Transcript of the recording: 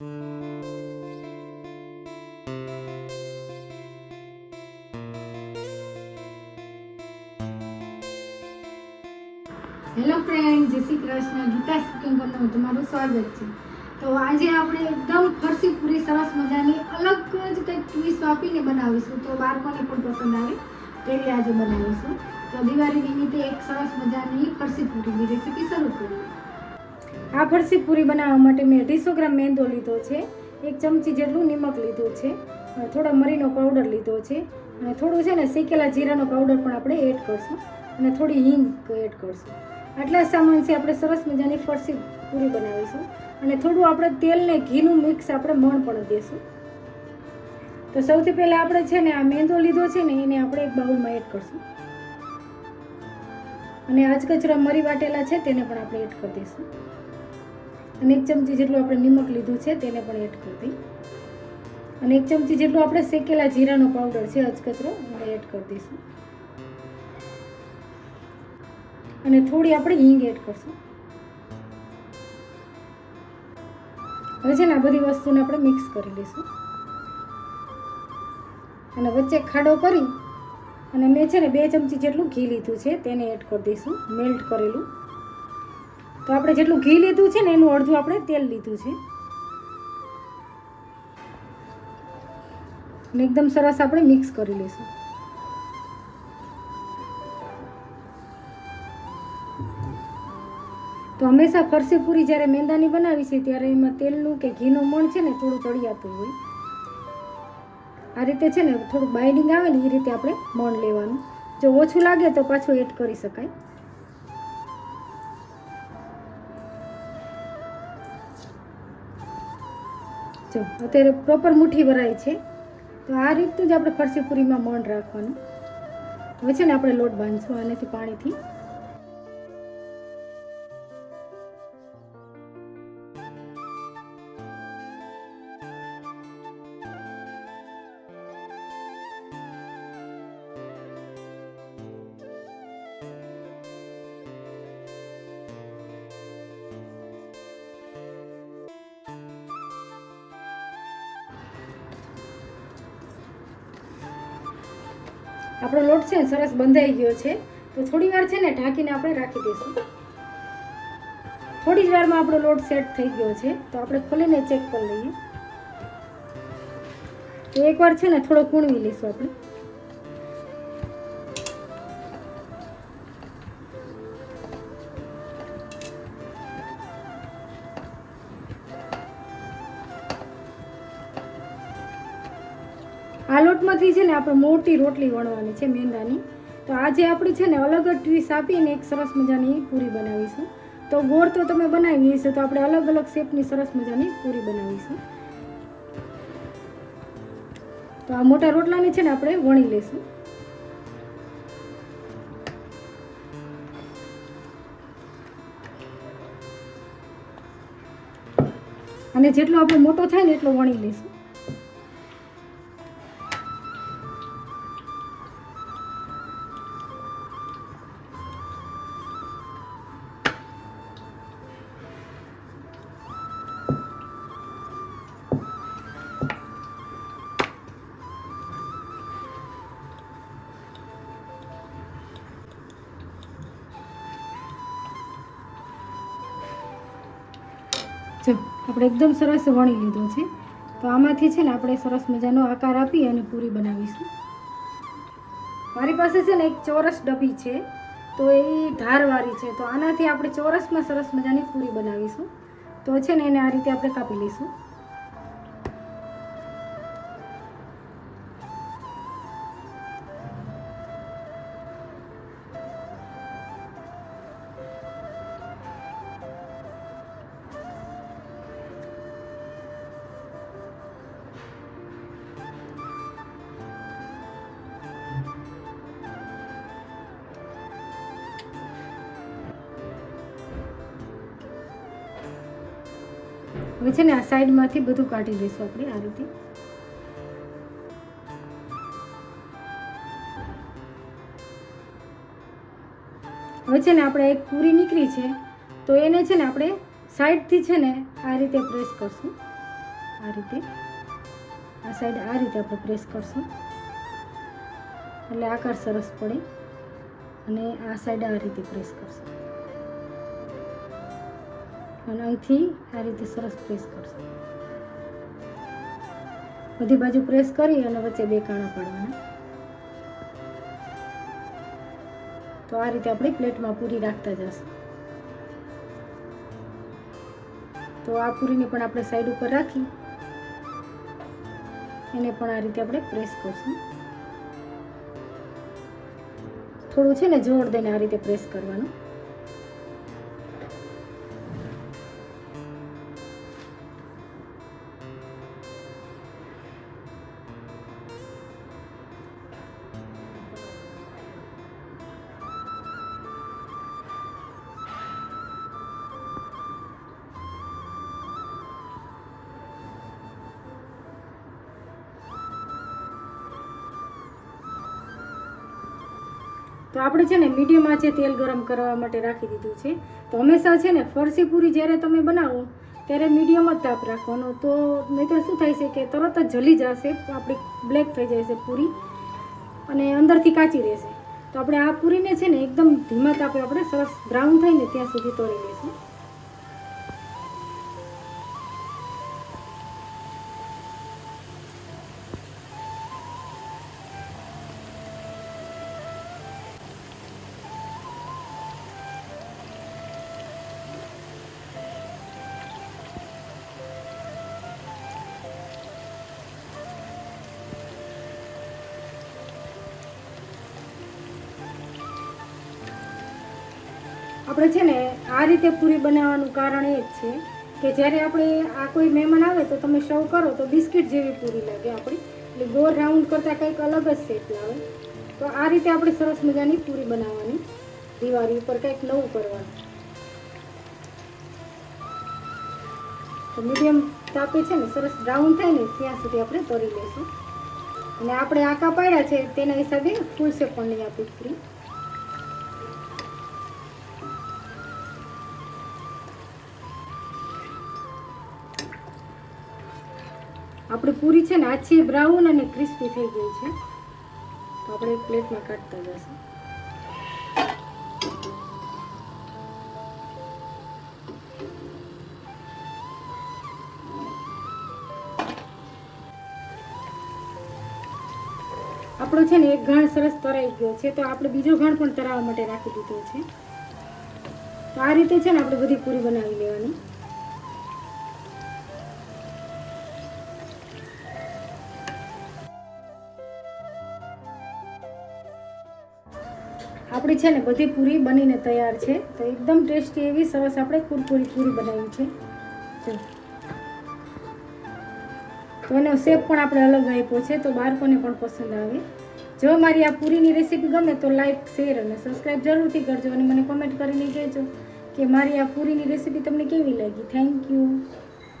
Hello friend, Jai Shri Krishna. Geeta cooking કોર્નરમાં તમારું સ્વાગત છે. તો આજે આપણે એકદમ ફરસી પૂરી સરસ મજાની અલગ જ કંઈક ટ્વીસ્ટ આપીને બનાવીશું. તો બાળકોને પણ પસંદ આવે તેવી આજે બનાવીશું. તો દિવાળી નિમિત્તે એક સરસ મજાની ફરસી પૂરીની રેસીપી શરૂ કરીએ. આ ફરસી પૂરી બનાવવા માટે મેં અઢીસો ગ્રામ મેંદો લીધો છે, એક ચમચી જેટલું નિમક લીધું છે થોડો મરીનો પાવડર લીધો છે, અને થોડું છે ને શેકેલા જીરાનો પાવડર પણ આપણે એડ કરશું, અને થોડી હિંગ એડ કરશું. આટલા સામાનથી આપણે સરસ મજાની ફરસી પૂરી બનાવીશું, અને થોડું આપણે તેલ ને ઘીનું મિક્સ આપણે મણ પણ દેશું. તો સૌથી પહેલાં આપણે છે ને આ મેંદો લીધો છે ને એને આપણે એક બાઉલમાં એડ કરશું. અને આજકચરા મરી વાટેલા છે તેને પણ આપણે એડ કરી દઈશું. અને એક ચમચી જેટલું આપણે નિમક લીધું છે તેને પણ એડ કરી દઈ. અને એક ચમચી જેટલું આપણે શેકેલા જીરાનો પાવડર છે અજકચરો એને એડ કરી દઈશું. અને થોડી આપણે હિંગ એડ કરશું. હવે છે ને આ બધી વસ્તુને આપણે મિક્સ કરી લઈશું. અને વચ્ચે ખાડો કરી અને મેં છે ને બે ચમચી જેટલું ઘી લીધું છે તેને એડ કરી દઈશું, મેલ્ટ કરેલું. તો આપણે જેટલું ઘી લીધું છે ને એનું અડધું આપણે તેલ લીધું છે. અને એકદમ સરસ આપણે મિક્સ કરી લઈશું. તો હંમેશા ફરસી પૂરી જ્યારે મેંદાની બનાવી છે ત્યારે એમાં તેલનું કે ઘીનું મણ છે ને થોડું ચડિયાતું હોય. આ રીતે છે ને થોડું બાઇન્ડિંગ આવે ને એ રીતે આપણે મણ લેવાનું. જો ઓછું લાગે તો પાછું એડ કરી શકાય. જો, અત્યારે પ્રોપર મુઠ્ઠી ભરાય છે. તો આ રીતનું જ આપણે ફરસી પૂરીમાં મણ રાખવાનું. હવે છે ને આપણે લોટ બાંધશું આનાથી પાણીથી. આપણો લોટ છે ને સરસ બંધાઈ ગયો છે. તો થોડી વાર છે ને ઢાંકીને આપણે રાખી દઈશું. થોડી જ વારમાં આપણો લોટ સેટ થઈ ગયો છે. તો આપણે ખોલીને ચેક કરી લઈએ. તો એકવાર છે ને થોડો કૂણવી લઈશું આપણે. આ છે ને આપણે મોટી રોટલી વણવાની છે મેંદાની. તો આજે આપણી છે ને અલગ જ ટ્વીસ આપીને એક સરસ મજાની પૂરી બનાવીશું. તો ગોળ તો તમે બનાવી હશે, તો આપણે અલગ અલગ શેપની સરસ મજાની પૂરી બનાવીશું. તો આ મોટા રોટલાની છે ને આપણે વણી લઈશું. અને જેટલો આપણે મોટો થાય ને એટલો વણી લઈશું. આપણે એકદમ સરસ વણી લીધો છે. તો આમાંથી છે ને આપણે સરસ મજાનો આકાર આપી અને પૂરી બનાવીશું. મારી પાસે છે ને એક ચોરસ ડબ્બી છે, તો એ ધારવાળી છે. તો આનાથી આપણે ચોરસમાં સરસ મજાની પૂરી બનાવીશું. તો છે ને એને આ રીતે આપણે કાપી લઈશું. હવે છે ને આ સાઈડમાંથી બધું કાઢી દઈશું આપણે આ રીતે. હવે છે ને આપણે એક પૂરી નીકળી છે, તો એને છે ને આપણે સાઈડથી છે ને આ રીતે પ્રેસ કરશું. આ રીતે. આ સાઈડ આ રીતે આપણે પ્રેસ કરશું. એટલે આકાર સરસ પડે. અને આ સાઈડ આ રીતે પ્રેસ કરશું. અને અહીંથી આ રીતે સરસ પ્રેસ કરશું. બધી બાજુ પ્રેસ કરી અને વચ્ચે બે કાણા પાડવાના. તો આ રીતે આપણે પ્લેટમાં પૂરી રાખતા જશું. તો આ પૂરીને પણ આપણે સાઈડ ઉપર રાખી. એને પણ આ રીતે આપણે પ્રેસ કરશું. થોડું છે ને જોર દઈને આ રીતે પ્રેસ કરવાનું. તો આપણે છે ને મીડિયમ આંચે તેલ ગરમ કરવા માટે રાખી દીધું છે. તો હંમેશા છે ને ફરસી પૂરી જ્યારે તમે બનાવો, ત્યારે મીડિયમ જ તાપ રાખવાનો. તો નહીંતર શું થાય છે કે તરત જ જલી જશે, આપણી બ્લેક થઈ જશે પૂરી અને અંદરથી કાચી રહેશે. તો આપણે આ પૂરીને છે ને એકદમ ધીમા તાપે આપણે સરસ બ્રાઉન થઈને ત્યાં સુધી તળી લઈશું. આપણે છે ને આ રીતે પૂરી બનાવવાનું કારણ એ જ છે કે જ્યારે આપણે આ કોઈ મહેમાન આવે તો તમે સર્વ કરો તો બિસ્કિટ જેવી પૂરી લાગે આપણી. એટલે ગોળ રાઉન્ડ કરતાં કંઈક અલગ જ શેપ લાવે. તો આ રીતે આપણે સરસ મજાની પૂરી બનાવવાની. દિવાળી ઉપર કંઈક નવું કરવાનું. તો મીડિયમ તાપે છે ને સરસ બ્રાઉન થાય ને ત્યાં સુધી આપણે તળી લઈશું. અને આપણે આકા પાડ્યા છે તેના હિસાબે ફૂલ શેપ પણ નહીં આપી પૂરી. આપણી પૂરી છે ને આછી બ્રાઉન અને ક્રિસ્પી થઈ ગઈ છે. તો આપણે એક પ્લેટમાં કાઢતા જશું. આપણો છે ને એક ઘાણ સરસ તરાઈ ગયો છે, તો આપણે બીજો ઘાણ પણ તરાવવા માટે રાખી દીધો છે. તો આ રીતે છે ને આપણે બધી પૂરી બનાવી લેવાની. આપણી છે ને બધી પૂરી બનીને તૈયાર છે. તો એકદમ ટેસ્ટી એવી સરસ આપણે કુરકુરી પૂરી બનાવી છે. તો એનો શેપ પણ આપણે અલગ આપ્યો છે, તો બાળકોને પણ પસંદ આવે. જો મારી આ પૂરીની રેસીપી ગમે તો લાઈક શેર અને સબસ્ક્રાઈબ જરૂરથી કરજો અને મને કોમેન્ટ કરીને કહેજો કે મારી આ પૂરીની રેસીપી તમને કેવી લાગી. Thank you